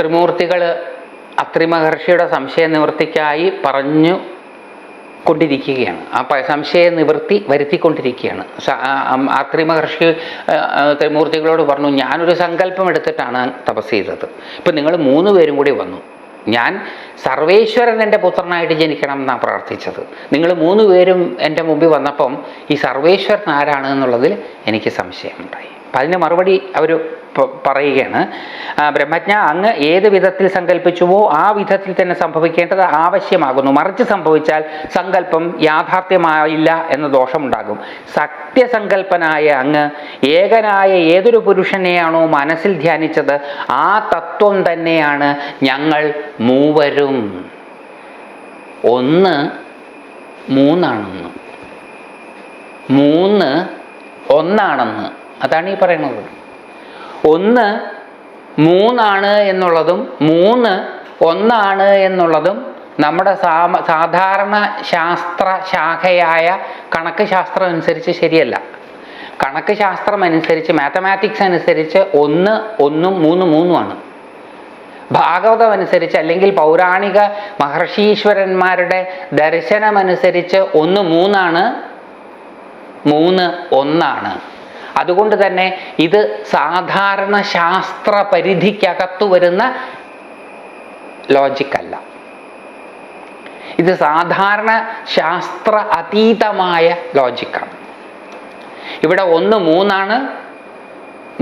ത്രിമൂർത്തികൾ അത്രിമഹർഷിയുടെ സംശയ നിവൃത്തിക്കായി പറഞ്ഞു കൊണ്ടിരിക്കുകയാണ്. ആ സംശയ നിവൃത്തി വരുത്തിക്കൊണ്ടിരിക്കുകയാണ്. അത്രിമഹർഷി ത്രിമൂർത്തികളോട് പറഞ്ഞു ഞാനൊരു സങ്കല്പം എടുത്തിട്ടാണ് തപസ് ചെയ്തത്. ഇപ്പം നിങ്ങൾ മൂന്ന് പേരും കൂടി വന്നു. ഞാൻ സർവേശ്വരൻ എന്റെ പുത്രനായിട്ട് ജനിക്കണം എന്നാണ് പ്രാർത്ഥിച്ചത്. നിങ്ങൾ മൂന്ന് പേരും എന്റെ മുമ്പിൽ വന്നപ്പം ഈ സർവേശ്വരൻ ആരാണ് എന്നുള്ളതിൽ എനിക്ക് സംശയമുണ്ടായി. അപ്പം അതിന് മറുപടി അവർ പറയുകയാണ്. ബ്രഹ്മജ്ഞ അങ്ങ് ഏത് വിധത്തിൽ സങ്കല്പിച്ചുവോ ആ വിധത്തിൽ തന്നെ സംഭവിക്കേണ്ടത് ആവശ്യമാകുന്നു. മറിച്ച് സംഭവിച്ചാൽ സങ്കല്പം യാഥാർത്ഥ്യമായില്ല എന്ന ദോഷമുണ്ടാകും. സത്യസങ്കല്പനായ അങ്ങ് ഏകനായ ഏതൊരു പുരുഷനെയാണോ മനസ്സിൽ ധ്യാനിച്ചത് ആ തത്വം തന്നെയാണ് ഞങ്ങൾ മൂവരും. ഒന്ന് മൂന്നാണെന്ന്. മൂന്ന് ഒന്നാണെന്ന്. അതാണ് ഈ പറയുന്നത് ഒന്ന് മൂന്നാണ് എന്നുള്ളതും മൂന്ന് ഒന്നാണ് എന്നുള്ളതും നമ്മുടെ സാധാരണ ശാസ്ത്ര ശാഖയായ കണക്ക് ശാസ്ത്രം അനുസരിച്ച് ശരിയല്ല. കണക്ക് ശാസ്ത്രം അനുസരിച്ച് മാത്തമാറ്റിക്സ് അനുസരിച്ച് ഒന്ന് ഒന്നും മൂന്ന് മൂന്നുമാണ് ഭാഗവതം അനുസരിച്ച് അല്ലെങ്കിൽ പൗരാണിക മഹർഷീശ്വരന്മാരുടെ ദർശനമനുസരിച്ച് ഒന്ന് മൂന്നാണ് മൂന്ന് ഒന്നാണ്. അതുകൊണ്ട് തന്നെ ഇത് സാധാരണ ശാസ്ത്ര പരിധിക്കകത്തു വരുന്ന ലോജിക്കല്ല ഇത് സാധാരണ ശാസ്ത്ര അതീതമായ ലോജിക്കാണ് ഇവിടെ ഒന്ന് മൂന്നാണ്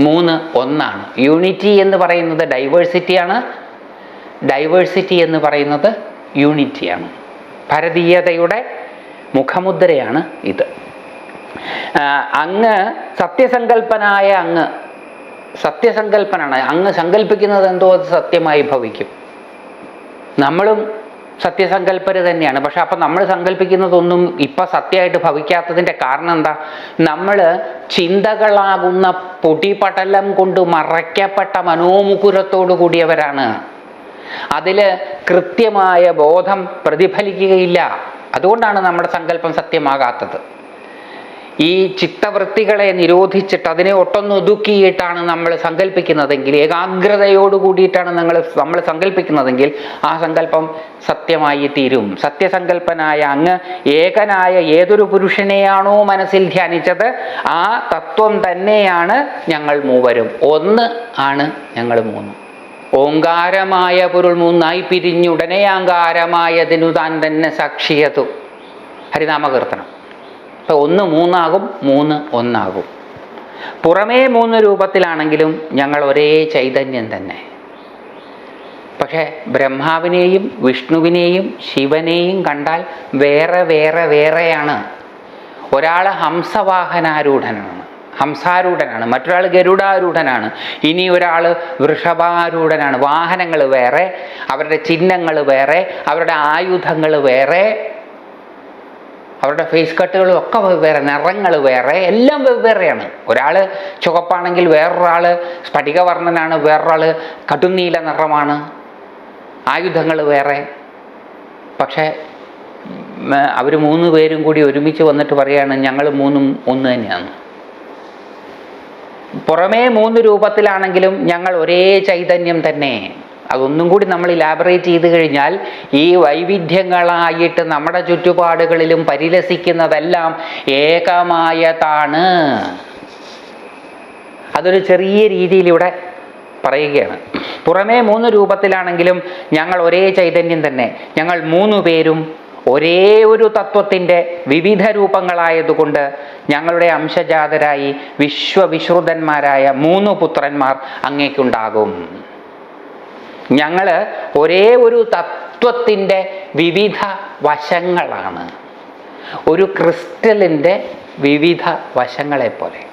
മൂന്ന് ഒന്നാണ്. യൂണിറ്റി എന്ന് പറയുന്നത് ഡൈവേഴ്സിറ്റിയാണ് ഡൈവേഴ്സിറ്റി എന്ന് പറയുന്നത് യൂണിറ്റിയാണ് ഭാരതീയതയുടെ മുഖമുദ്രയാണ് ഇത്. അങ്ങ് സത്യസങ്കല്പനായ അങ്ങ്. സത്യസങ്കല്പനാണ് അങ്ങ് സങ്കല്പിക്കുന്നത് എന്തോ അത് സത്യമായി ഭവിക്കും. നമ്മളും സത്യസങ്കല്പര് തന്നെയാണ്. പക്ഷെ അപ്പം നമ്മൾ സങ്കല്പിക്കുന്നതൊന്നും ഇപ്പം സത്യമായിട്ട് ഭവിക്കാത്തതിന്റെ കാരണം എന്താ? നമ്മൾ ചിന്തകളാകുന്ന പൊടിപടലം കൊണ്ട് മറയ്ക്കപ്പെട്ട മനോമുകുരത്തോടു കൂടിയവരാണ്. അതിൽ കൃത്യമായ ബോധം പ്രതിഫലിക്കുകയില്ല. അതുകൊണ്ടാണ് നമ്മുടെ സങ്കല്പം സത്യമാകാത്തത്. ഈ ചിത്തവൃത്തികളെ നിരോധിച്ചിട്ട് അതിനെ ഒട്ടൊന്നൊതുക്കിയിട്ടാണ് നമ്മൾ സങ്കല്പിക്കുന്നതെങ്കിൽ ഏകാഗ്രതയോട് കൂടിയിട്ടാണ് നമ്മൾ നമ്മൾ സങ്കല്പിക്കുന്നതെങ്കിൽ ആ സങ്കല്പം സത്യമായി തീരും. സത്യസങ്കല്പനായ അങ്ങ് ഏകനായ ഏതൊരു പുരുഷനെയാണോ മനസ്സിൽ ധ്യാനിച്ചത് ആ തത്വം തന്നെയാണ് ഞങ്ങൾ മൂവരും. ഒന്ന് ആണ് ഞങ്ങൾ മൂന്നും. ഓങ്കാരമായ പൊരുൾ മൂന്നായി പിരിഞ്ഞുടനെ അങ്കാരമായതിനു താൻ തന്നെ സാക്ഷിയതു. ഹരിനാമകീർത്തനം. അപ്പോൾ ഒന്ന് മൂന്നാകും മൂന്ന് ഒന്നാകും. പുറമേ മൂന്ന് രൂപത്തിലാണെങ്കിലും ഞങ്ങൾ ഒരേ ചൈതന്യം തന്നെ. പക്ഷേ ബ്രഹ്മാവിനെയും വിഷ്ണുവിനെയും ശിവനെയും കണ്ടാൽ വേറെ വേറെ വേറെയാണ്. ഒരാൾ ഹംസവാഹനാരൂഢനാണ് ഹംസാരൂഢനാണ് മറ്റൊരാൾ ഗരുഡാരൂഢനാണ് ഇനി ഒരാൾ വൃഷഭാരൂഢനാണ്. വാഹനങ്ങൾ വേറെ അവരുടെ ചിഹ്നങ്ങൾ വേറെ അവരുടെ ആയുധങ്ങൾ വേറെ അവരുടെ ഫേസ് കട്ടുകളും ഒക്കെ വെവ്വേറെ നിറങ്ങൾ വേറെ എല്ലാം വെവ്വേറെയാണ്. ഒരാൾ ചുവപ്പാണെങ്കിൽ വേറൊരാൾ സ്ഫടികവർണനാണ് വേറൊരാൾ കടുന്നീല നിറമാണ്. ആയുധങ്ങൾ വേറെ. പക്ഷേ അവർ മൂന്ന് പേരും കൂടി ഒരുമിച്ച് വന്നിട്ട് പറയുകയാണ് ഞങ്ങൾ മൂന്നും ഒന്ന് തന്നെയാണ്. പുറമേ മൂന്ന് രൂപത്തിലാണെങ്കിലും ഞങ്ങൾ ഒരേ ചൈതന്യം തന്നെ. അതൊന്നും കൂടി നമ്മൾ ഇലാബറേറ്റ് ചെയ്ത് കഴിഞ്ഞാൽ ഈ വൈവിധ്യങ്ങളായിട്ട് നമ്മുടെ ചുറ്റുപാടുകളിലും പരിലസിക്കുന്നതെല്ലാം ഏകമായതാണ്. അതൊരു ചെറിയ രീതിയിൽ ഇവിടെ പറയുകയാണ്. പുറമേ മൂന്ന് രൂപത്തിലാണെങ്കിലും ഞങ്ങൾ ഒരേ ചൈതന്യം തന്നെ. ഞങ്ങൾ മൂന്ന് പേരും ഒരേ ഒരു തത്വത്തിന്റെ വിവിധ രൂപങ്ങളായതുകൊണ്ട് ഞങ്ങളുടെ അംശജാതരായി വിശ്വവിശ്രുതന്മാരായ മൂന്ന് പുത്രന്മാർ അങ്ങേക്കുണ്ടാകും. ഞങ്ങൾ ഒരേ ഒരു തത്വത്തിന്റെ വിവിധ വശങ്ങളാണ്. ഒരു ക്രിസ്റ്റലിന്റെ വിവിധ വശങ്ങളെ പോലെ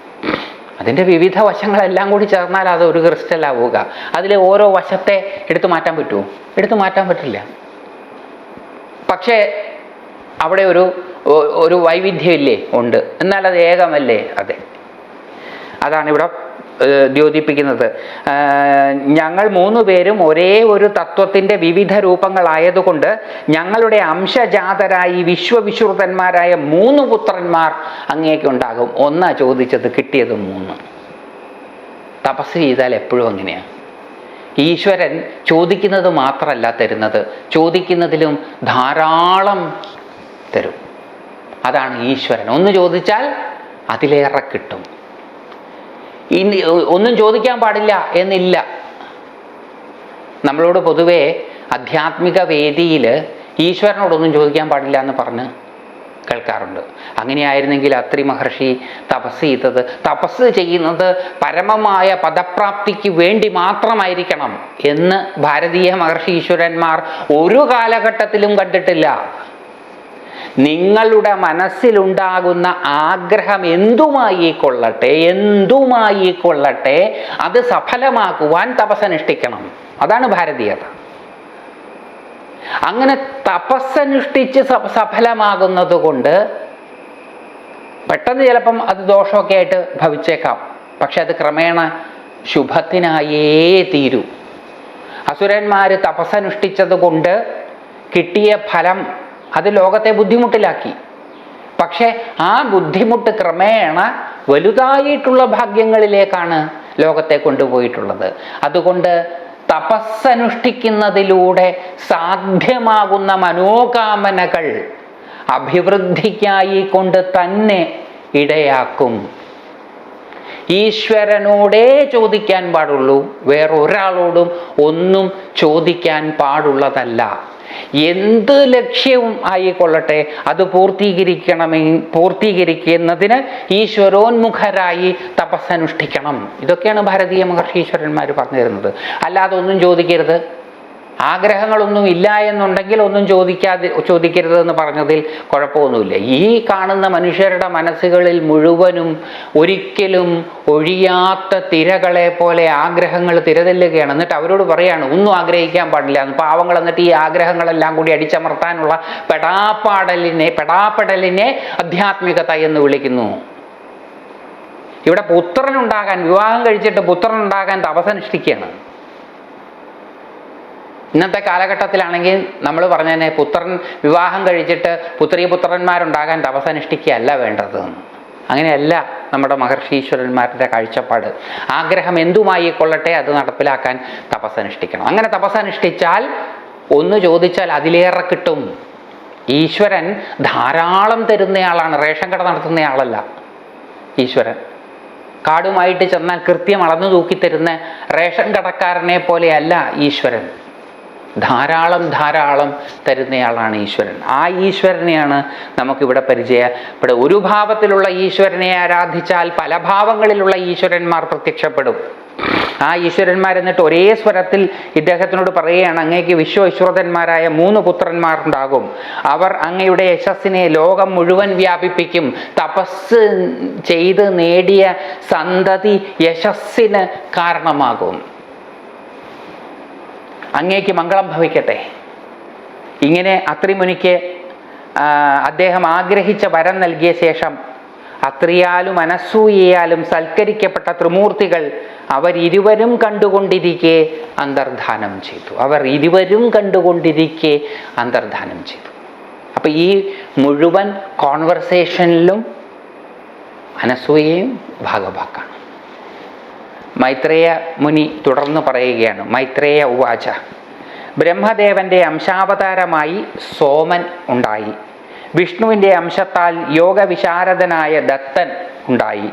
അതിന്റെ വിവിധ വശങ്ങളെല്ലാം കൂടി ചേർന്നാൽ അത് ഒരു ക്രിസ്റ്റലാവുക. അതിലെ ഓരോ വശത്തെ എടുത്തു മാറ്റാൻ പറ്റുമോ? എടുത്തു മാറ്റാൻ പറ്റില്ല. പക്ഷേ അവിടെ ഒരു ഒരു വൈവിധ്യമില്ലേ? ഉണ്ട്. എന്നാൽ അത് ഏകമല്ലേ? അതെ. അതാണ് ഇവിടെ ദ്യോതിപ്പിക്കുന്നത്. ഞങ്ങൾ മൂന്ന് പേരും ഒരേ ഒരു തത്വത്തിന്റെ വിവിധ രൂപങ്ങളായതുകൊണ്ട് ഞങ്ങളുടെ അംശജാതരായി വിശ്വവിശ്രുതന്മാരായ മൂന്ന് പുത്രന്മാർ അങ്ങേക്കുണ്ടാകും ഒന്നാ ചോദിച്ചത് കിട്ടിയത് മൂന്ന്. തപസ് ചെയ്താൽ എപ്പോഴും അങ്ങനെയാണ് ഈശ്വരൻ ചോദിക്കുന്നത് മാത്രമല്ല തരുന്നത്. ചോദിക്കുന്നതിലും ധാരാളം തരും. അതാണ് ഈശ്വരൻ. ഒന്ന് ചോദിച്ചാൽ അതിലേറെ കിട്ടും. ഇനി ഒന്നും ചോദിക്കാൻ പാടില്ല എന്നില്ല. നമ്മളോട് പൊതുവേ ആധ്യാത്മിക വേദിയിൽ ഈശ്വരനോടൊന്നും ചോദിക്കാൻ പാടില്ല എന്ന് പറഞ്ഞ് കേൾക്കാറുണ്ട്. അങ്ങനെയായിരുന്നെങ്കിൽ അത്രി മഹർഷി തപസ് ചെയ്തത്. തപസ് ചെയ്യുന്നത് പരമമായ പദപ്രാപ്തിക്ക് വേണ്ടി മാത്രമായിരിക്കണം എന്ന് ഭാരതീയ മഹർഷി ഈശ്വരന്മാർ ഒരു കാലഘട്ടത്തിലും കണ്ടിട്ടില്ല. നിങ്ങളുടെ മനസ്സിലുണ്ടാകുന്ന ആഗ്രഹം എന്തുമായി കൊള്ളട്ടെ എന്തുമായി കൊള്ളട്ടെ അത് സഫലമാക്കുവാൻ തപസ്സനുഷ്ഠിക്കണം. അതാണ് ഭാരതീയത. അങ്ങനെ തപസ്സനുഷ്ഠിച്ച് സഫലമാകുന്നത് കൊണ്ട് പെട്ടെന്ന് ചിലപ്പം അത് ദോഷമൊക്കെ ആയിട്ട് ഭവിച്ചേക്കാം. പക്ഷെ അത് ക്രമേണ ശുഭത്തിനായേ തീരൂ. അസുരന്മാർ തപസ്സനുഷ്ഠിച്ചത് കൊണ്ട് കിട്ടിയ ഫലം അത് ലോകത്തെ ബുദ്ധിമുട്ടിലാക്കി. പക്ഷേ ആ ബുദ്ധിമുട്ട് ക്രമേണ വലുതായിട്ടുള്ള ഭാഗ്യങ്ങളിലേക്കാണ് ലോകത്തെ കൊണ്ടുപോയിട്ടുള്ളത്. അതുകൊണ്ട് തപസ്സനുഷ്ഠിക്കുന്നതിലൂടെ സാധ്യമാകുന്ന മനോകാമനകൾ അഭിവൃദ്ധിക്കായി കൊണ്ട് തന്നെ ഇടയാക്കും. ഈശ്വരനോടേ ചോദിക്കാൻ പാടുള്ളൂ വേറൊരാളോടും ഒന്നും ചോദിക്കാൻ പാടുള്ളതല്ല. എന്ത് ലക്ഷ്യവും ആയിക്കൊള്ളട്ടെ അത് പൂർത്തീകരിക്കണമേ പൂർത്തീകരിക്കുന്നതിന് ഈശ്വരോന്മുഖരായി തപസ്സനുഷ്ഠിക്കണം. ഇതൊക്കെയാണ് ഭാരതീയ മഹർഷീശ്വരന്മാർ പറഞ്ഞു തരുന്നത് അല്ലാതെ ഒന്നും ചോദിക്കരുത്. ആഗ്രഹങ്ങളൊന്നും ഇല്ല എന്നുണ്ടെങ്കിൽ ഒന്നും ചോദിക്കാതെ ചോദിക്കരുതെന്ന് പറഞ്ഞതിൽ കുഴപ്പമൊന്നുമില്ല. ഈ കാണുന്ന മനുഷ്യരുടെ മനസ്സുകളിൽ മുഴുവനും ഒരിക്കലും ഒഴിയാത്ത തിരകളെ പോലെ ആഗ്രഹങ്ങൾ തിരതെല്ലുകയാണ്. എന്നിട്ട് അവരോട് പറയാണ് ഒന്നും ആഗ്രഹിക്കാൻ പാടില്ല. പാവങ്ങൾ എന്നിട്ട് ഈ ആഗ്രഹങ്ങളെല്ലാം കൂടി അടിച്ചമർത്താനുള്ള പെടാപ്പാടലിനെ പെടാപ്പെടലിനെ അധ്യാത്മികത എന്ന് വിളിക്കുന്നു. ഇവിടെ പുത്രനുണ്ടാകാൻ വിവാഹം കഴിച്ചിട്ട് പുത്രനുണ്ടാകാൻ തപസനുഷ്ഠിക്കുകയാണ് ഇന്നത്തെ കാലഘട്ടത്തിലാണെങ്കിൽ നമ്മൾ പറഞ്ഞതന്നെ പുത്രൻ വിവാഹം കഴിച്ചിട്ട് പുത്രി പുത്രന്മാരുണ്ടാകാൻ തപസനുഷ്ഠിക്കുകയല്ല വേണ്ടത്. അങ്ങനെയല്ല നമ്മുടെ മഹർഷീശ്വരന്മാരുടെ കാഴ്ചപ്പാട്. ആഗ്രഹം എന്തുമായി കൊള്ളട്ടെ അത് നടപ്പിലാക്കാൻ തപസ്സനുഷ്ഠിക്കണം. അങ്ങനെ തപസ്സനുഷ്ഠിച്ചാൽ ഒന്ന് ചോദിച്ചാൽ അതിലേറെ കിട്ടും. ഈശ്വരൻ ധാരാളം തരുന്നയാളാണ്. റേഷൻ കട നടത്തുന്നയാളല്ല ഈശ്വരൻ. കാടുമായിട്ട് ചെന്നാൽ കൃത്യം അളന്നു തൂക്കി തരുന്ന റേഷൻ കടക്കാരനെ പോലെയല്ല ഈശ്വരൻ. ധാരാളം ധാരാളം തരുന്നയാളാണ് ഈശ്വരൻ. ആ ഈശ്വരനെയാണ് നമുക്കിവിടെ പരിചയപ്പെടുക ഒരു ഭാവത്തിലുള്ള ഈശ്വരനെ ആരാധിച്ചാൽ പല ഭാവങ്ങളിലുള്ള ഈശ്വരന്മാർ പ്രത്യക്ഷപ്പെടും. ആ ഈശ്വരന്മാർ എന്നിട്ട് ഒരേ സ്വരത്തിൽ ഇദ്ദേഹത്തിനോട് പറയുകയാണ് അങ്ങേക്ക് വിശ്വവിശ്രുതന്മാരായ മൂന്ന് പുത്രന്മാരുണ്ടാകും. അവർ അങ്ങയുടെ യശസ്സിനെ ലോകം മുഴുവൻ വ്യാപിപ്പിക്കും. തപസ് ചെയ്ത് നേടിയ സന്തതി യശസ്സിന് കാരണമാകും. അങ്ങേക്ക് മംഗളം ഭവിക്കട്ടെ. ഇങ്ങനെ അത്രിമുനിക്ക് അദ്ദേഹം ആഗ്രഹിച്ച വരം നൽകിയ ശേഷം അത്രിയാലും അനസൂയയാലും സൽക്കരിക്കപ്പെട്ട ത്രിമൂർത്തികൾ അവരിരുവരും കണ്ടുകൊണ്ടിരിക്കെ അന്തർധാനം ചെയ്തു. അവർ ഇരുവരും കണ്ടുകൊണ്ടിരിക്കെ അന്തർധാനം ചെയ്തു. അപ്പം ഈ മുഴുവൻ കോൺവെർസേഷനിലും അനസൂയയും ഭാഗഭാക്കാണ് മൈത്രേയ മുനി തുടർന്ന് പറയുകയാണ് മൈത്രേയ ഉവാച. ബ്രഹ്മദേവന്റെ അംശാവതാരമായി സോമൻ ഉണ്ടായി. വിഷ്ണുവിന്റെ അംശത്താൽ യോഗവിശാരദനായ ദത്തൻ ഉണ്ടായി.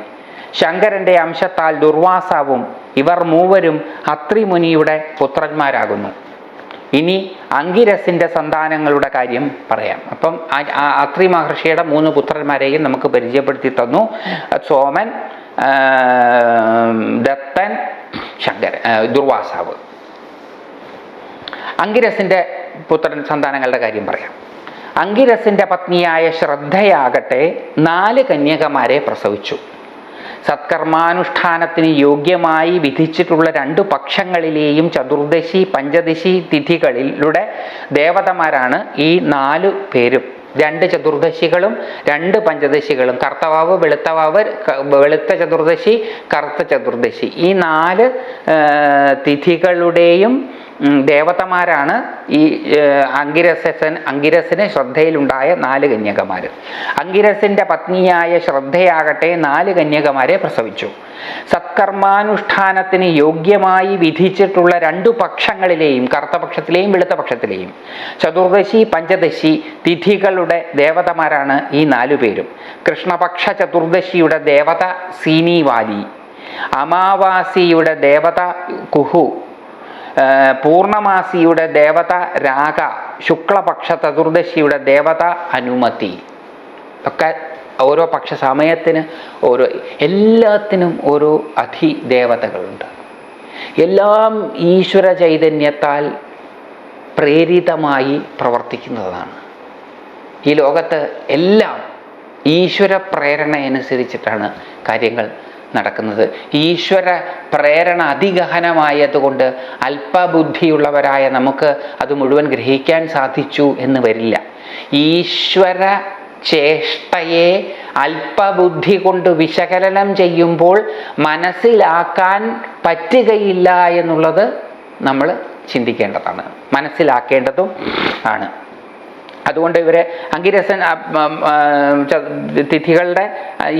ശങ്കരന്റെ അംശത്താൽ ദുർവാസാവും. ഇവർ മൂവരും അത്രിമുനിയുടെ പുത്രന്മാരാകുന്നു. ഇനി അങ്കിരസിന്റെ സന്താനങ്ങളുടെ കാര്യം പറയാം. അപ്പം അത്രി മഹർഷിയുടെ മൂന്ന് പുത്രന്മാരെയും നമുക്ക് പരിചയപ്പെടുത്തി തന്നു. സോമൻ ദത്തൻ ശങ്കരൻ ദുർവാസാവ്. അങ്കിരസിന്റെ പുത്രൻ സന്താനങ്ങളുടെ കാര്യം പറയാം. അങ്കിരസിന്റെ പത്നിയായ ശ്രദ്ധയാകട്ടെ നാല് കന്യകമാരെ പ്രസവിച്ചു. സത്കർമാനുഷ്ഠാനത്തിന് യോഗ്യമായി വിധിച്ചിട്ടുള്ള രണ്ട് പക്ഷങ്ങളിലെയും ചതുർദശി പഞ്ചദശി തിഥികളിലൂടെ ദേവതമാരാണ് ഈ നാലു പേരും. രണ്ട് ചതുർദശികളും രണ്ട് പഞ്ചദശികളും. കർത്തവാവ് വെളുത്തവാവ് വെളുത്ത ചതുർദശി കറുത്ത ചതുർദശി. ഈ നാല് തിഥികളുടെയും ദേവതമാരാണ് ഈ അങ്കിരസൻ അങ്കിരസിന് ശ്രദ്ധയിലുണ്ടായ നാല് കന്യകമാർ അങ്കിരസിന്റെ പത്നിയായ ശ്രദ്ധയാകട്ടെ നാല് കന്യകമാരെ പ്രസവിച്ചു. സത്കർമാനുഷ്ഠാനത്തിന് യോഗ്യമായി വിധിച്ചിട്ടുള്ള രണ്ടു പക്ഷങ്ങളിലെയും കറുത്തപക്ഷത്തിലെയും വെളുത്ത പക്ഷത്തിലെയും ചതുർദശി പഞ്ചദശി തിഥികളുടെ ദേവതമാരാണ് ഈ നാലു പേരും. കൃഷ്ണപക്ഷ ചതുർദശിയുടെ ദേവത സീനിവാലി അമാവാസിയുടെ ദേവത കുഹു പൂർണമാസിയുടെ ദേവത രാഗ ശുക്ലപക്ഷ ചതുർദശിയുടെ ദേവത അനുമതി. ഒക്കെ ഓരോ പക്ഷ സമയത്തിന് ഓരോ എല്ലാത്തിനും ഓരോ അധിദേവതകളുണ്ട്. എല്ലാം ഈശ്വര ചൈതന്യത്താൽ പ്രേരിതമായി പ്രവർത്തിക്കുന്നതാണ്. ഈ ലോകത്ത് എല്ലാം ഈശ്വര പ്രേരണ അനുസരിച്ചിട്ടാണ് കാര്യങ്ങൾ നടക്കുന്നത്. ഈശ്വര പ്രേരണ അതിഗഹനമായതുകൊണ്ട് അല്പബുദ്ധിയുള്ളവരായ നമുക്ക് അത് മുഴുവൻ ഗ്രഹിക്കാൻ സാധിച്ചു എന്ന് വരില്ല. ഈശ്വര ചേഷ്ടയെ അല്പബുദ്ധി കൊണ്ട് വിശകലനം ചെയ്യുമ്പോൾ മനസ്സിലാക്കാൻ പറ്റുകയില്ല എന്നുള്ളത് നമ്മൾ ചിന്തിക്കേണ്ടതാണ്. മനസ്സിലാക്കേണ്ടതും ആണ്. അതുകൊണ്ട് ഇവരെ അങ്കിരസൻ തിഥികളുടെ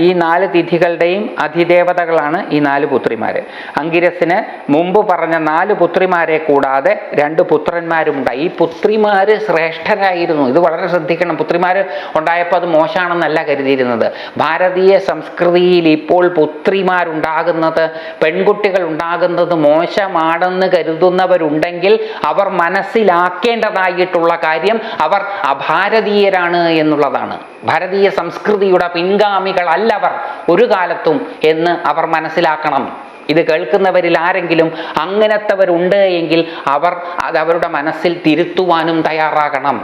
ഈ നാല് തിഥികളുടെയും അധിദേവതകളാണ് ഈ നാല് പുത്രിമാർ അങ്കിരസിന് മുമ്പ് പറഞ്ഞ നാല് പുത്രിമാരെ കൂടാതെ രണ്ട് പുത്രന്മാരുമുണ്ടായി ഈ പുത്രിമാർ ശ്രേഷ്ഠരായിരുന്നു. ഇത് വളരെ ശ്രദ്ധിക്കണം. പുത്രിമാർ ഉണ്ടായപ്പോൾ അത് മോശമാണെന്നല്ല കരുതിയിരുന്നത്. ഭാരതീയ സംസ്കൃതിയിൽ ഇപ്പോൾ പുത്രിമാരുണ്ടാകുന്നത് പെൺകുട്ടികൾ ഉണ്ടാകുന്നത് മോശമാണെന്ന് കരുതുന്നവരുണ്ടെങ്കിൽ അവർ മനസ്സിലാക്കേണ്ടതായിട്ടുള്ള കാര്യം അവർ അഭാരതീയരാണ് എന്നുള്ളതാണ്. ഭാരതീയ സംസ്കൃതിയുടെ പിൻഗാമികളല്ലവർ ഒരു കാലത്തും എന്ന് അവർ മനസ്സിലാക്കണം. ഇത് കേൾക്കുന്നവരിൽ ആരെങ്കിലും അങ്ങനത്തവരുണ്ട് എങ്കിൽ അവർ അത് അവരുടെ മനസ്സിൽ തിരുത്തുവാനും തയ്യാറാകണം.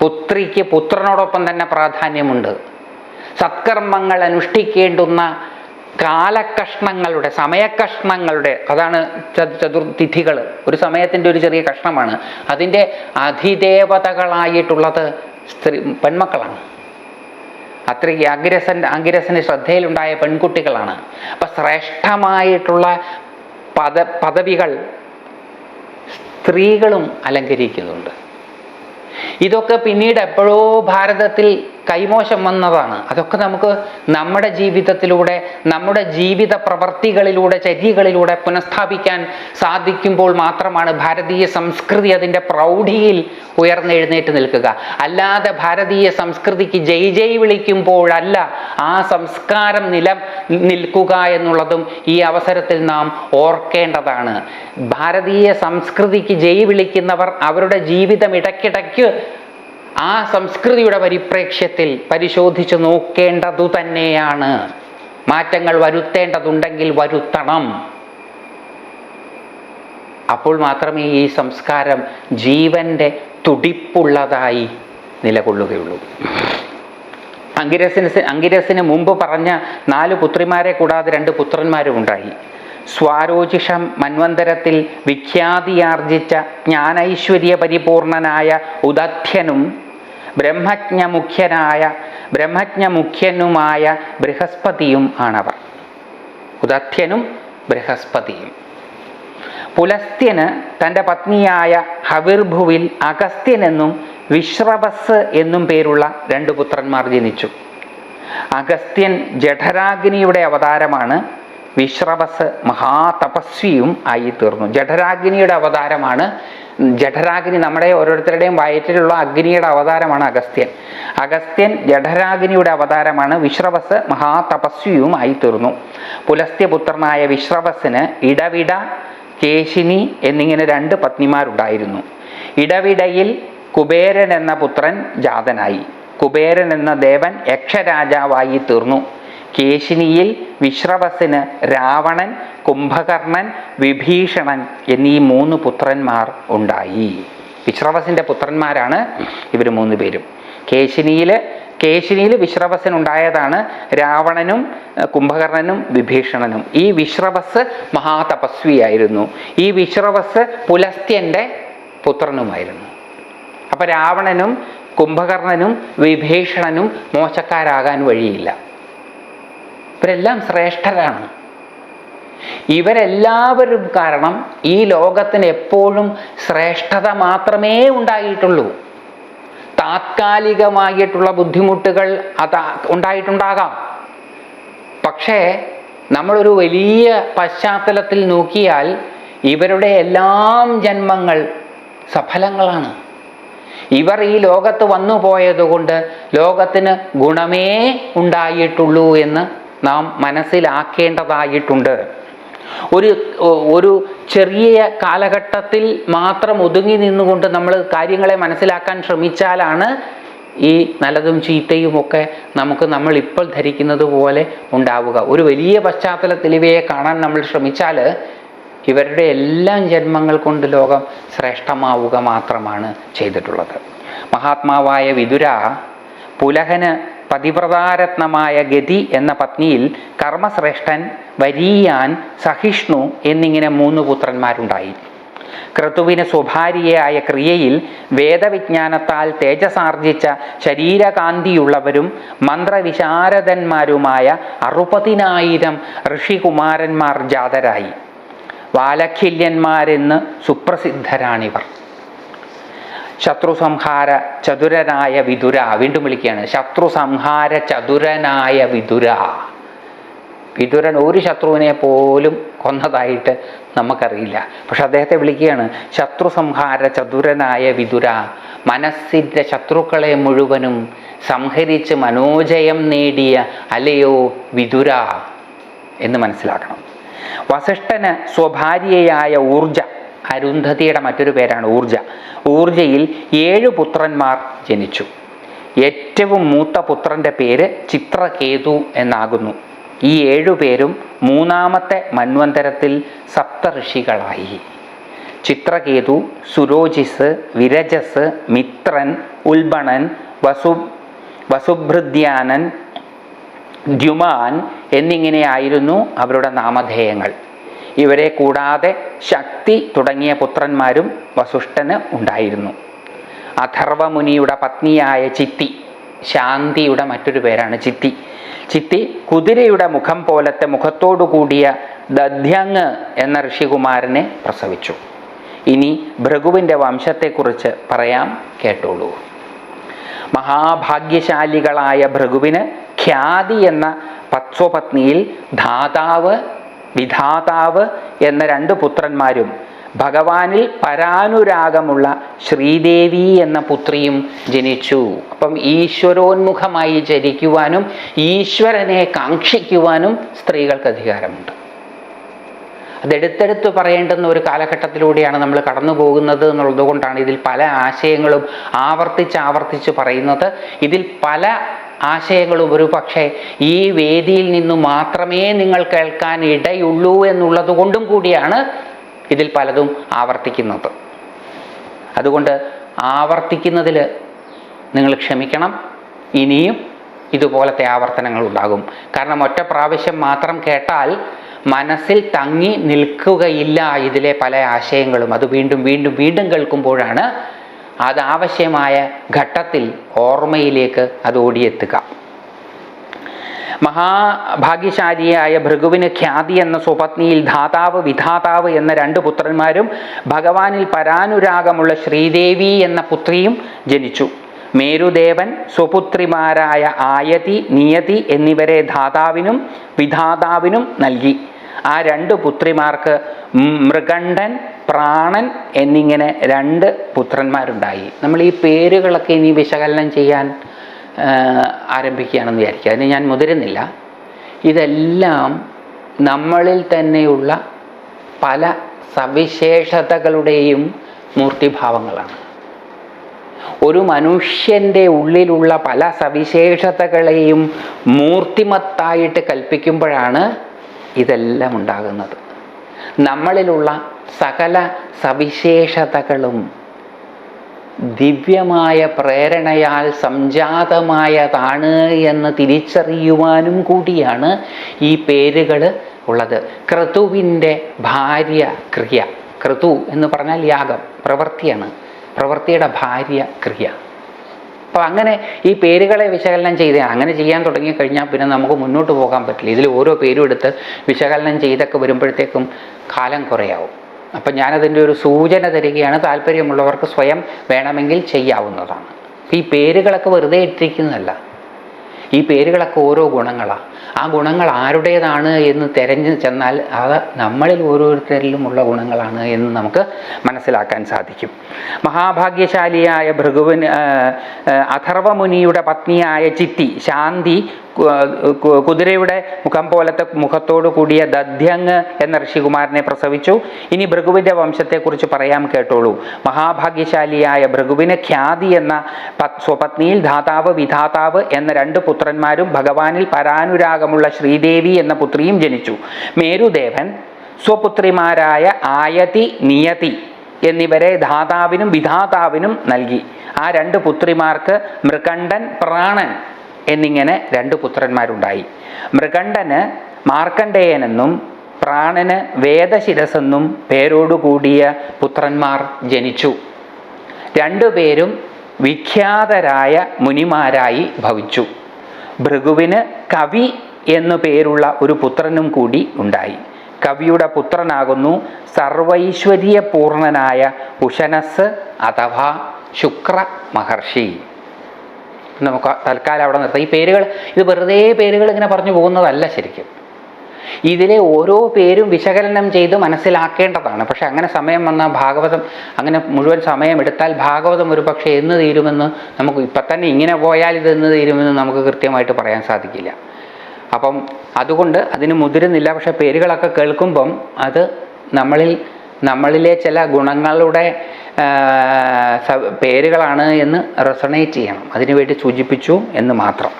പുത്രിക്ക് പുത്രനോടൊപ്പം തന്നെ പ്രാധാന്യമുണ്ട്. സത്കർമ്മങ്ങൾ അനുഷ്ഠിക്കേണ്ടുന്ന കാലകഷ്ണങ്ങളുടെ സമയകഷ്ണങ്ങളുടെ അതാണ് ചതുർതിഥികൾ ഒരു സമയത്തിന്റെ ഒരു ചെറിയ കഷ്ണമാണ്. അതിന്റെ അധിദേവതകളായിട്ടുള്ളത് സ്ത്രീ പെൺമക്കളാണ്. അത്രയ്ക്ക് അഗ്രസൻ അഗ്രസന് ശ്രദ്ധയിലുണ്ടായ പെൺകുട്ടികളാണ്. അപ്പം ശ്രേഷ്ഠമായിട്ടുള്ള പദ പദവികൾ സ്ത്രീകളും അലങ്കരിക്കുന്നുണ്ട്. ഇതൊക്കെ പിന്നീട് എപ്പോഴോ ഭാരതത്തിൽ കൈമോശം വന്നതാണ്. അതൊക്കെ നമുക്ക് നമ്മുടെ ജീവിതത്തിലൂടെ നമ്മുടെ ജീവിത പ്രവർത്തികളിലൂടെ ചര്യകളിലൂടെ പുനഃസ്ഥാപിക്കാൻ സാധിക്കുമ്പോൾ മാത്രമാണ് ഭാരതീയ സംസ്കൃതി അതിന്റെ പ്രൗഢിയിൽ ഉയർന്നെഴുന്നേറ്റ് നിൽക്കുക. അല്ലാതെ ഭാരതീയ സംസ്കൃതിക്ക് ജയ് ജയ് വിളിക്കുമ്പോഴല്ല ആ സംസ്കാരം നില നിൽക്കുക എന്നുള്ളതും ഈ അവസരത്തിൽ നാം ഓർക്കേണ്ടതാണ്. ഭാരതീയ സംസ്കൃതിക്ക് ജയ് വിളിക്കുന്നവർ അവരുടെ ജീവിതം ഇടയ്ക്കിടയ്ക്ക് ആ സംസ്കൃതിയുടെ പരിപ്രേക്ഷ്യത്തിൽ പരിശോധിച്ച് നോക്കേണ്ടതു തന്നെയാണ്. മാറ്റങ്ങൾ വരുത്തേണ്ടതുണ്ടെങ്കിൽ വരുത്തണം. അപ്പോൾ മാത്രമേ ഈ സംസ്കാരം ജീവന്റെ തുടിപ്പുള്ളതായി നിലകൊള്ളുകയുള്ളൂ. അങ്കിരസിന് അങ്കിരസിന് മുമ്പ് പറഞ്ഞ നാല് പുത്രിമാരെ കൂടാതെ രണ്ട് പുത്രന്മാരും ഉണ്ടായി. സ്വാരോചിഷം മന്വന്തരത്തിൽ വിഖ്യാതിയാർജിച്ച ജ്ഞാനൈശ്വര്യ പരിപൂർണനായ ഉദധ്യനും ബ്രഹ്മജ്ഞമുഖ്യനായ ബ്രഹ്മജ്ഞമുഖ്യനുമായ ബൃഹസ്പതിയും ആണവർ. ഉദധ്യനും ബൃഹസ്പതിയും. പുലസ്ത്യന് തന്റെ പത്നിയായ ഹവിർഭുവിൽ അഗസ്ത്യൻ എന്നും വിശ്രവസ് എന്നും പേരുള്ള രണ്ട് പുത്രന്മാർ ജനിച്ചു. അഗസ്ത്യൻ ജഠരാഗ്നിയുടെ അവതാരമാണ് വിശ്രവസ് മഹാതപസ്വിയും ആയി തീർന്നു ജഠരാഗ്നിയുടെ അവതാരമാണ്. ജഠരാഗ്നി നമ്മുടെ ഓരോരുത്തരുടെയും വയറ്റിലുള്ള അഗ്നിയുടെ അവതാരമാണ് അഗസ്ത്യൻ. അഗസ്ത്യൻ ജഠരാഗ്നിയുടെ അവതാരമാണ്. വിശ്രവസ് മഹാതപസ്വിയും ആയി തീർന്നു പുലസ്ത്യപുത്രനായ വിശ്രവസിന് ഇടവിട കേശിനി എന്നിങ്ങനെ രണ്ട് പത്നിമാരുണ്ടായിരുന്നു. ഇടവിടയിൽ കുബേരൻ എന്ന പുത്രൻ ജാതനായി. കുബേരൻ എന്ന ദേവൻ യക്ഷരാജാവായി തീർന്നു. കേശിനിയിൽ വിശ്രവസിന് രാവണൻ കുംഭകർണൻ വിഭീഷണൻ എന്നീ മൂന്ന് പുത്രന്മാർ ഉണ്ടായി. വിശ്രവസിന്റെ പുത്രന്മാരാണ് ഇവർ മൂന്ന് പേരും. കേശിനിയിൽ കേശിനിയിൽ വിശ്രവസൻ ഉണ്ടായതാണ് രാവണനും കുംഭകർണനും വിഭീഷണനും. ഈ വിശ്രവസ് മഹാതപസ്വിയായിരുന്നു. ഈ വിശ്രവസ് പുലസ്ത്യന്റെ പുത്രനുമായിരുന്നു. അപ്പോൾ രാവണനും കുംഭകർണനും വിഭീഷണനും മോശക്കാരാകാൻ വഴിയില്ല. ഇവരെല്ലാം ശ്രേഷ്ഠരാണ്. ഇവരെല്ലാവരും കാരണം ഈ ലോകത്തിന് എപ്പോഴും ശ്രേഷ്ഠത മാത്രമേ ഉണ്ടായിട്ടുള്ളൂ. താത്കാലികമായിട്ടുള്ള ബുദ്ധിമുട്ടുകൾ അത് ഉണ്ടായിട്ടുണ്ടാകാം. പക്ഷേ നമ്മളൊരു വലിയ പശ്ചാത്തലത്തിൽ നോക്കിയാൽ ഇവരുടെ എല്ലാം ജന്മങ്ങൾ സഫലങ്ങളാണ്. ഇവർ ഈ ലോകത്ത് വന്നു പോയതുകൊണ്ട് ലോകത്തിന് ഗുണമേ ഉണ്ടായിട്ടുള്ളൂ എന്ന് നാം മനസ്സിലാക്കേണ്ടതായിട്ടുണ്ട്. ഒരു ഒരു ചെറിയ കാലഘട്ടത്തിൽ മാത്രം ഒതുങ്ങി നിന്നുകൊണ്ട് നമ്മൾ കാര്യങ്ങളെ മനസ്സിലാക്കാൻ ശ്രമിച്ചാലാണ് ഈ നല്ലതും ചീത്തയും ഒക്കെ നമുക്ക് നമ്മൾ ഇപ്പോൾ ധരിക്കുന്നത് പോലെ ഉണ്ടാവുക. ഒരു വലിയ പശ്ചാത്തലത്തിൽ ഇവയെ കാണാൻ നമ്മൾ ശ്രമിച്ചാൽ ഇവരുടെ എല്ലാം ജന്മങ്ങൾ കൊണ്ട് ലോകം ശ്രേഷ്ഠമാവുക മാത്രമാണ് ചെയ്തിട്ടുള്ളത്. മഹാത്മാവായ വിതുര പുലഹന് പതിവ്രതാരത്നമായ ഗതി എന്ന പത്നിയിൽ കർമ്മശ്രേഷ്ഠൻ വരീയാൻ സഹിഷ്ണു എന്നിങ്ങനെ മൂന്ന് പുത്രന്മാരുണ്ടായി. ക്രതുവിന് സ്വഭാര്യയായ ക്രിയയിൽ വേദവിജ്ഞാനത്താൽ തേജസാർജിച്ച ശരീരകാന്തിയുള്ളവരും മന്ത്രവിശാരദന്മാരുമായ അറുപതിനായിരം ഋഷികുമാരന്മാർ ജാതരായി. വാലഖില്യന്മാരെന്ന് സുപ്രസിദ്ധരാണിവർ. ശത്രുസംഹാര ചതുരനായ വിതുര വീണ്ടും വിളിക്കുകയാണ്. ശത്രു സംഹാര ചതുരനായ വിതുര വിതുരൻ ഒരു ശത്രുവിനെ പോലും കൊന്നതായിട്ട് നമുക്കറിയില്ല. പക്ഷെ അദ്ദേഹത്തെ വിളിക്കുകയാണ് ശത്രു സംഹാര ചതുരനായ വിതുര മനസ്സിന്റെ ശത്രുക്കളെ മുഴുവനും സംഹരിച്ച് മനോജയം നേടിയ അലയോ വിതുര എന്ന് മനസ്സിലാക്കണം. വസിഷ്ഠന് സ്വഭാര്യയായ ഊർജ അരുന്ധതിയുടെ മറ്റൊരു പേരാണ് ഊർജ. ഊർജയിൽ ഏഴു പുത്രന്മാർ ജനിച്ചു. ഏറ്റവും മൂത്ത പുത്രന്റെ പേര് ചിത്രകേതു എന്നാകുന്നു. ഈ ഏഴു പേരും മൂന്നാമത്തെ മന്വന്തരത്തിൽ സപ്തഋഷികളായി. ചിത്രകേതു സുരോജിസ് വിരജസ് മിത്രൻ ഉൽബണൻ വസു വസുഭൃദ്യാനൻ ദ്യുമാൻ എന്നിങ്ങനെയായിരുന്നു അവരുടെ നാമധേയങ്ങൾ. ഇവരെ കൂടാതെ ശക്തി തുടങ്ങിയ പുത്രന്മാരും വസുഷ്ഠന് ഉണ്ടായിരുന്നു. അഥർവമുനിയുടെ പത്നിയായ ചിത്തി ശാന്തിയുടെ മറ്റൊരു പേരാണ് ചിത്തി. ചിത്തി കുതിരയുടെ മുഖം പോലത്തെ മുഖത്തോടു കൂടിയ ദധ്യങ് എന്ന ഋഷികുമാരനെ പ്രസവിച്ചു. ഇനി ഭൃഗുവിന്റെ വംശത്തെക്കുറിച്ച് പറയാം കേട്ടോളൂ. മഹാഭാഗ്യശാലികളായ ഭൃഗുവിന് ഖ്യാതി എന്ന പത്വപത്നിയിൽ ധാതാവ് വിധാതാവ് എന്ന രണ്ട് പുത്രന്മാരും ഭഗവാനിൽ പരാനുരാഗമുള്ള ശ്രീദേവി എന്ന പുത്രിയും ജനിച്ചു. അപ്പം ഈശ്വരോന്മുഖമായി ജനിക്കുവാനും ഈശ്വരനെ കാക്ഷിക്കുവാനും സ്ത്രീകൾക്ക് അധികാരമുണ്ട്. അതെടുത്തെടുത്ത് പറയേണ്ടുന്ന ഒരു കാലഘട്ടത്തിലൂടെയാണ് നമ്മൾ കടന്നു പോകുന്നത് എന്നുള്ളതുകൊണ്ടാണ് ഇതിൽ പല ആശയങ്ങളും ആവർത്തിച്ച് ആവർത്തിച്ച് പറയുന്നത്. ഇതിൽ പല ആശയങ്ങളും ഒരു പക്ഷേ ഈ വേദിയിൽ നിന്ന് മാത്രമേ നിങ്ങൾ കേൾക്കാൻ ഇടയുള്ളൂ എന്നുള്ളത് കൊണ്ടും കൂടിയാണ് ഇതിൽ പലതും ആവർത്തിക്കുന്നത്. അതുകൊണ്ട് ആവർത്തിക്കുന്നതിൽ നിങ്ങൾ ക്ഷമിക്കണം ഇനിയും ഇതുപോലത്തെ ആവർത്തനങ്ങൾ ഉണ്ടാകും കാരണം ഒറ്റ പ്രാവശ്യം മാത്രം കേട്ടാൽ മനസ്സിൽ തങ്ങി നിൽക്കുകയില്ല ഇതിലെ പല ആശയങ്ങളും. അത് വീണ്ടും വീണ്ടും വീണ്ടും കേൾക്കുമ്പോഴാണ് അത് ആവശ്യമായ ഘട്ടത്തിൽ ഓർമ്മയിലേക്ക് അത് ഓടിയെത്തുക. മഹാഭാഗ്യശാലിയായ ഭൃഗുവിന് ഖ്യാതി എന്ന സ്വപത്നിയിൽ ധാതാവ് വിധാതാവ് എന്ന രണ്ട് പുത്രന്മാരും ഭഗവാനിൽ പരാനുരാഗമുള്ള ശ്രീദേവി എന്ന പുത്രിയും ജനിച്ചു. മേരുദേവൻ സ്വപുത്രിമാരായ ആയതി നിയതി എന്നിവരെ ധാതാവിനും വിധാതാവിനും നൽകി. ആ രണ്ട് പുത്രിമാർക്ക് മൃഗണ്ഡൻ പ്രാണൻ എന്നിങ്ങനെ രണ്ട് പുത്രന്മാരുണ്ടായി. നമ്മൾ ഈ പേരുകളൊക്കെ ഇനി വിശകലനം ചെയ്യാൻ ആരംഭിക്കുകയാണെന്ന് വിചാരിക്കുക. അതിന് ഞാൻ മുതിരുന്നില്ല. ഇതെല്ലാം നമ്മളിൽ തന്നെയുള്ള പല സവിശേഷതകളുടെയും മൂർത്തിഭാവങ്ങളാണ്. ഒരു മനുഷ്യന്റെ ഉള്ളിലുള്ള പല സവിശേഷതകളെയും മൂർത്തിമത്തായിട്ട് കൽപ്പിക്കുമ്പോഴാണ് ഇതെല്ലാം ഉണ്ടാകുന്നത്. നമ്മളിലുള്ള സകല സവിശേഷതകളും ദിവ്യമായ പ്രേരണയാൽ സംജാതമായതാണ് എന്ന് തിരിച്ചറിയുവാനും കൂടിയാണ് ഈ പേരുകൾ ഉള്ളത്. ക്രതുവിന്റെ ഭാര്യ ക്രിയ. ക്രതു എന്ന് പറഞ്ഞാൽ യാഗം പ്രവൃത്തിയാണ്. പ്രവൃത്തിയുടെ ഭാര്യ ക്രിയ. അപ്പോൾ അങ്ങനെ ഈ പേരുകളെ വിശകലനം ചെയ്ത് അങ്ങനെ ചെയ്യാൻ തുടങ്ങി കഴിഞ്ഞാൽ പിന്നെ നമുക്ക് മുന്നോട്ട് പോകാൻ പറ്റില്ല. ഇതിൽ ഓരോ പേരും എടുത്ത് വിശകലനം ചെയ്തൊക്കെ വരുമ്പോഴത്തേക്കും കാലം കുറയാവും. അപ്പം ഞാനതിന്റെ ഒരു സൂചന തരികയാണ്. താല്പര്യമുള്ളവർക്ക് സ്വയം വേണമെങ്കിൽ ചെയ്യാവുന്നതാണ്. ഈ പേരുകളൊക്കെ വെറുതെ ഇട്ടിരിക്കുന്നതല്ല. ഈ പേരുകളൊക്കെ ഓരോ ഗുണങ്ങളാണ് ആ ഗുണങ്ങൾ ആരുടേതാണ് എന്ന് തിരഞ്ഞു ചെന്നാൽ അത് നമ്മളിൽ ഓരോരുത്തരിലുമുള്ള ഗുണങ്ങളാണ് എന്ന് നമുക്ക് മനസ്സിലാക്കാൻ സാധിക്കും. മഹാഭാഗ്യശാലിയായ ഭൃഗുവിന് അഥർവമുനിയുടെ പത്നിയായ ചിത്തി ശാന്തി കുതിരയുടെ മുഖം പോലത്തെ മുഖത്തോടു കൂടിയ ദധ്യങ് എന്ന ഋഷികുമാരനെ പ്രസവിച്ചു. ഇനി ഭൃഗുവിന്റെ വംശത്തെക്കുറിച്ച് പറയാം കേട്ടോളൂ. മഹാഭാഗ്യശാലിയായ ഭൃഗുവിന് ഖ്യാതി എന്ന പത്- സ്വപത്നിയിൽ ധാതാവ് വിധാതാവ് എന്ന രണ്ട് പുത്രന്മാരും ഭഗവാനിൽ പരാനുരാഗമുള്ള ശ്രീദേവി എന്ന പുത്രിയും ജനിച്ചു. മേരുദേവൻ സ്വപുത്രിമാരായ ആയതി നിയതി എന്നിവരെ ധാതാവിനും വിധാതാവിനും നൽകി. ആ രണ്ട് പുത്രിമാർക്ക് മൃകണ്ഠൻ പ്രാണൻ എന്നിങ്ങനെ രണ്ട് പുത്രന്മാരുണ്ടായി. മൃഗണ്ഠന് മാർക്കണ്ഡേയനെന്നും പ്രാണന് വേദശിരസെന്നും പേരോടുകൂടിയ പുത്രന്മാർ ജനിച്ചു. രണ്ടുപേരും വിഖ്യാതരായ മുനിമാരായി ഭവിച്ചു. ഭൃഗുവിന് കവി എന്നു പേരുള്ള ഒരു പുത്രനും കൂടി ഉണ്ടായി. കവിയുടെ പുത്രനാകുന്നു സർവൈശ്വര്യപൂർണനായ ഉഷനസ് അഥവാ ശുക്ര മഹർഷി നമുക്ക് തൽക്കാലം അവിടെ നിർത്താം. ഈ പേരുകൾ ഇത് വെറുതെ പേരുകൾ ഇങ്ങനെ പറഞ്ഞു പോകുന്നതല്ല ശരിക്കും. ഇതിലെ ഓരോ പേരും വിശകലനം ചെയ്ത് മനസ്സിലാക്കേണ്ടതാണ്. പക്ഷെ അങ്ങനെ സമയം വന്നാൽ ഭാഗവതം അങ്ങനെ മുഴുവൻ സമയം എടുത്താൽ ഭാഗവതം ഒരു പക്ഷേ എന്ന് തീരുമെന്ന് നമുക്ക് ഇപ്പം തന്നെ ഇങ്ങനെ പോയാൽ ഇത് എന്ന് തീരുമെന്ന് നമുക്ക് കൃത്യമായിട്ട് പറയാൻ സാധിക്കില്ല. അപ്പം അതുകൊണ്ട് അതിന് മുതിരുന്നില്ല. പക്ഷെ പേരുകളൊക്കെ കേൾക്കുമ്പം അത് നമ്മളിൽ നമ്മളിലെ ചില ഗുണങ്ങളുടെ പേരുകളാണ് എന്ന് റെസണേറ്റ് ചെയ്യണം. അതിനുവേണ്ടി സൂചിപ്പിച്ചു എന്ന് മാത്രം.